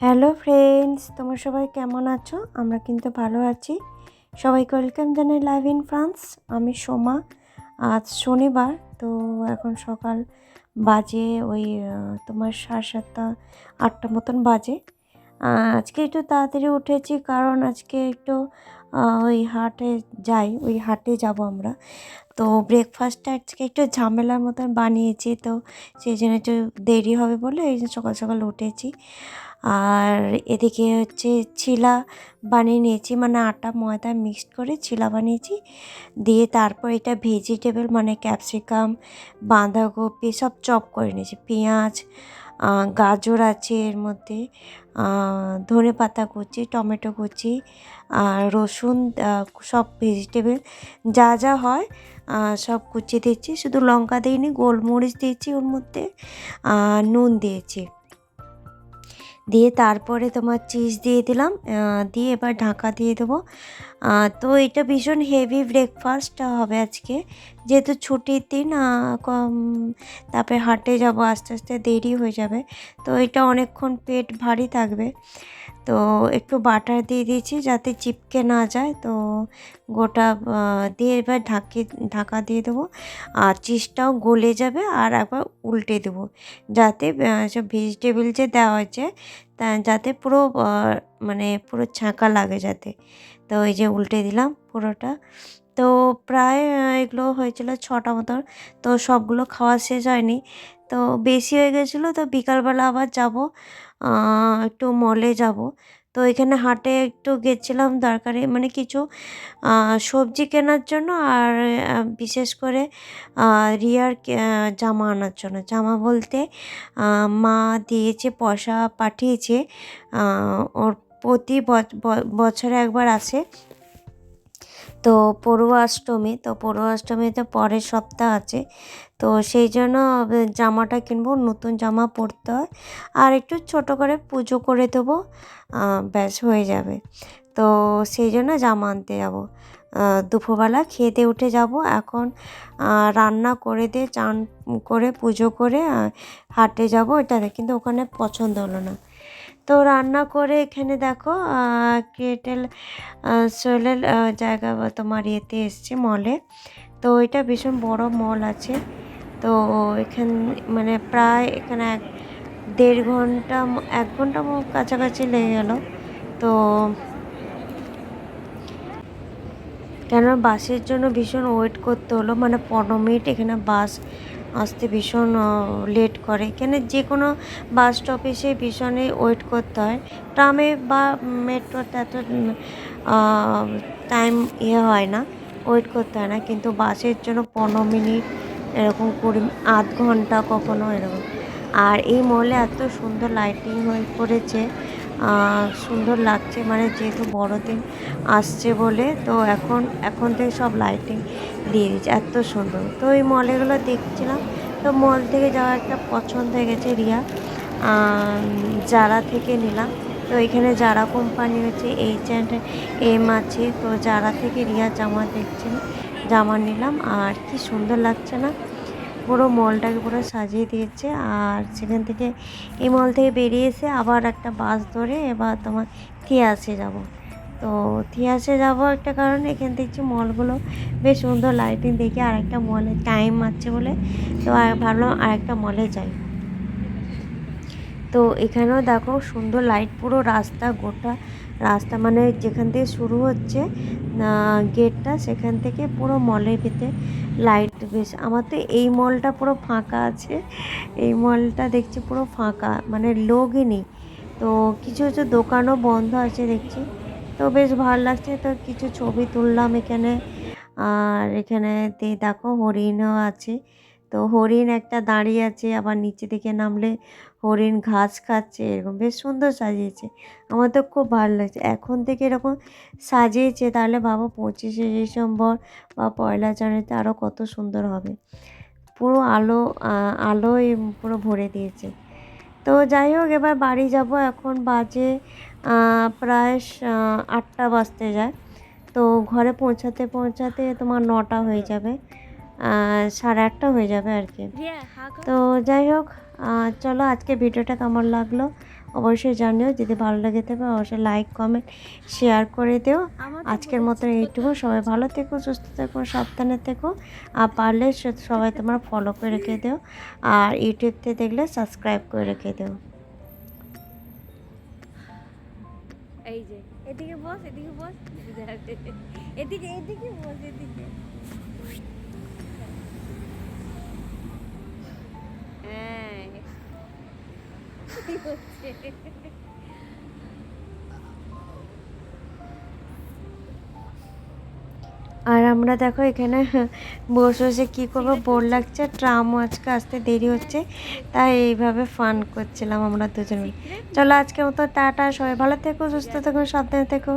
Hello friends, তোমরা সবাই কেমন আছো? আমরা কিন্তু ভালো আছি। সবাইকে ওয়েলকাম জানাই লাইভ ইন ফ্রান্স। আমি সোমা, আজ শনিবার, তো এখন সকাল বাজে ওই তোমার সাড়ে সাতটা, আটটা মতন বাজে। আজকে একটু তাড়াতাড়ি উঠেছি কারণ আজকে একটু ওই হাটে যাই, ওই হাটে যাব আমরা। তো ব্রেকফাস্টটা আজকে একটু ঝামেলার মতন বানিয়েছি, তো সেই জন্য একটু দেরি হবে বলে এই জন্য সকাল সকাল উঠেছি। আর এদিকে হচ্ছে ছিলা বানিয়ে নিয়েছি মানে আটা, ময়দা মিক্সড করে চিলা বানিয়েছি। দিয়ে তারপর এটা ভেজিটেবল মানে ক্যাপসিকাম বাঁধাকপি সব চপ করে নিয়েছি, পেঁয়াজ গাজর আছে এর মধ্যে ধনে পাতা কুচি, টমেটো কুচি আর রসুন সব ভেজিটেবল যা যা হয় সব কুচি দিয়েছি শুধু লঙ্কা দিইনি, গোলমরিচ দিয়েছি ওর মধ্যে নুন দিয়েছি। দিয়ে তারপরে তোমার চিজ দিয়ে দিলাম দিয়ে এবার ঢাকা দিয়ে দেবো। তো এটা ভীষণ হেভি ব্রেকফাস্ট হবে আজকে। যেহেতু ছুটির দিন কম তারপরে হাটে যাব, আস্তে আস্তে দেরি হয়ে যাবে। তো এটা অনেকক্ষণ পেট ভারী থাকবে। তো একটু বাটার দিয়ে দিয়েছি যাতে চিপকে না যায়। তো গোটা দিয়ে এবার ঢাকি, ঢাকা দিয়ে দেবো। আর চিজটাও গলে যাবে আর একবার উল্টে দেবো। যাতে সব ভেজিটেবল যে দেওয়া হয়েছে, তা যাতে পুরো মানে পুরো ছাঁকা লাগে যাতে। তো এই যে উল্টে দিলাম পুরোটা। তো প্রায় এগুলো হয়েছিল ছটা মতন। তো সবগুলো খাওয়া শেষ হয়নি। তো বেশি হয়ে গেছিল তো বিকালবেলা আবার যাব। একটু মলে যাব। তো এখানে হাটে একটু গেছিলাম দরকারি মানে কিছু সবজি কেনার জন্য আর বিশেষ করে রিয়ার জামা আনার জন্য। জামা বলতে মা দিয়েছে, পয়সা পাঠিয়েছে ওর প্রতি বছরে একবার আসে। তো পড়ুয়াষ্টমী তো পড়ুয়াষ্টমীতে পরের সপ্তাহ আছে। তো সেই জন্য জামাটা কিনবো, নতুন জামা পরতে হয়। আর একটু ছোট করে পুজো করে দেবো ব্যাস হয়ে যাবে। তো সেই জন্য জামা আনতে যাব। দুপুরবেলা দিয়ে উঠে যাব এখন। রান্না করে দিয়ে, চান করে, পুজো করে হাটে যাব এটাতে কিন্তু ওখানে পছন্দ হলো না। তো রান্না করে এখানে দেখো কেটেল সোয়েলের জায়গা তোমার ইয়েতে এসছে মলে। তো এটা ভীষণ বড় মল আছে। তো এখান মানে প্রায় এখানে এক, দেড় ঘণ্টা, এক ঘণ্টা কাছাকাছি লেগে গেল। তো কেন বাসের জন্য ভীষণ ওয়েট করতে হলো মানে পনেরো মিনিট এখানে বাস আসতে ভীষণ লেট করে। কেন যে কোনো বাস স্টপে সে ভীষণই ওয়েট করতে হয়। ট্রামে বা মেট্রোতে এত টাইম ইয়ে হয় না ওয়েট করতে হয় না। কিন্তু বাসের জন্য পনেরো মিনিট, এরকম কুড়ি, আধ ঘণ্টা কখনো এরকম। আর এই মলে এত সুন্দর লাইটিং হয়ে পড়েছে। সুন্দর লাগছে। মানে যেহেতু বড়দিন আসছে বলে, তো এখন এখন থেকে সব লাইটিং দিয়ে দিচ্ছে এত সুন্দর। তো এই মলেগুলো দেখছিলাম। তো মল থেকে যাওয়া একটা পছন্দ হয়ে গেছে রিয়া। যারা থেকে নিলাম। তো এখানে যারা কোম্পানি হচ্ছে এইচ অ্যান্ড এম আছে। তো যারা থেকে রিয়া জামা দেখছেন, জামা নিলাম। আর কি সুন্দর লাগছে না? পুরো মলটাকে পুরো সাজিয়ে দিয়েছে আর সেখান থেকে এই মল থেকে বেরিয়ে এসে আবার একটা বাস ধরে এবার তোমার থিয়াসে যাব। তো থিয়াসে যাব একটা কারণ এখান থেকে মলগুলো বেশ সুন্দর লাইটিং দেখে আর একটা মলে টাইম আছে বলে তো ভাবলাম আর একটা মলে যাই। তো এখানেও দেখো সুন্দর লাইট পুরো রাস্তা, গোটা রাস্তা মানে যেখান থেকে শুরু হচ্ছে গেটটা সেখান থেকে পুরো মলের ভিতরে লাইট বেশ, আমার তো এই মলটা পুরো ফাঁকা আছে, এই মলটা দেখছি পুরো ফাঁকা মানে লোকই নেই। তো কিছু কিছু দোকানও বন্ধ আছে দেখছি, তো বেশ ভালো লাগছে, তো কিছু ছবি তুললাম এখানে, আর এখানে দেখো হরিণও আছে তো হরিণ একটা দাঁড়িয়ে আছে, আবার নিচে দিকে নামলে হরিণ ঘাস খাচ্ছে, এরকম বেশ সুন্দর সাজিয়েছে। আমার তো খুব ভালো লাগছে। এখন থেকে এরকম সাজিয়েছে, তাহলে ভাবো পঁচিশে ডিসেম্বর বা পয়লা জানুয়ারিতে আরও কত সুন্দর হবে। পুরো আলো আলোয় পুরো ভরে দিয়েছে। তো যাই হোক, এবার বাড়ি যাব। এখন বাজে প্রায় আটটা বাজতে যায়। তো ঘরে পৌঁছাতে পৌঁছাতে তোমার নটা হয়ে যাবে। সাড়ে আটটা হয়ে যাবে আর কি। তো যাই হোক চলো আজকে ভিডিওটা কেমন লাগল অবশ্যই জানিও। যদি ভালো লেগে থাকে অবশ্যই লাইক কমেন্ট শেয়ার করে দিও। আজকের মতো এইটুকু। সবাই ভালো থেকো সুস্থ থেকো সাবধানে থেকো। আর পারলে সবাই তোমার ফলো করে রেখে দিও। আর ইউটিউবতে দেখলে সাবস্ক্রাইব করে রেখে দিও। এই যে এদিকে বস এদিকে বস। এদিকে এদিকে বস এদিকে। হচ্ছে? আর আমরা দেখো এখানে বসে বসে কী করব? বোর লাগছে ট্রামও আজকে আসতে দেরি হচ্ছে তাই এইভাবে ফান করছিলাম আমরা দুজনে। চলো আজকের মতো টাটা সবাই ভালো থেকো সুস্থ থেকো সাবধানে থেকো।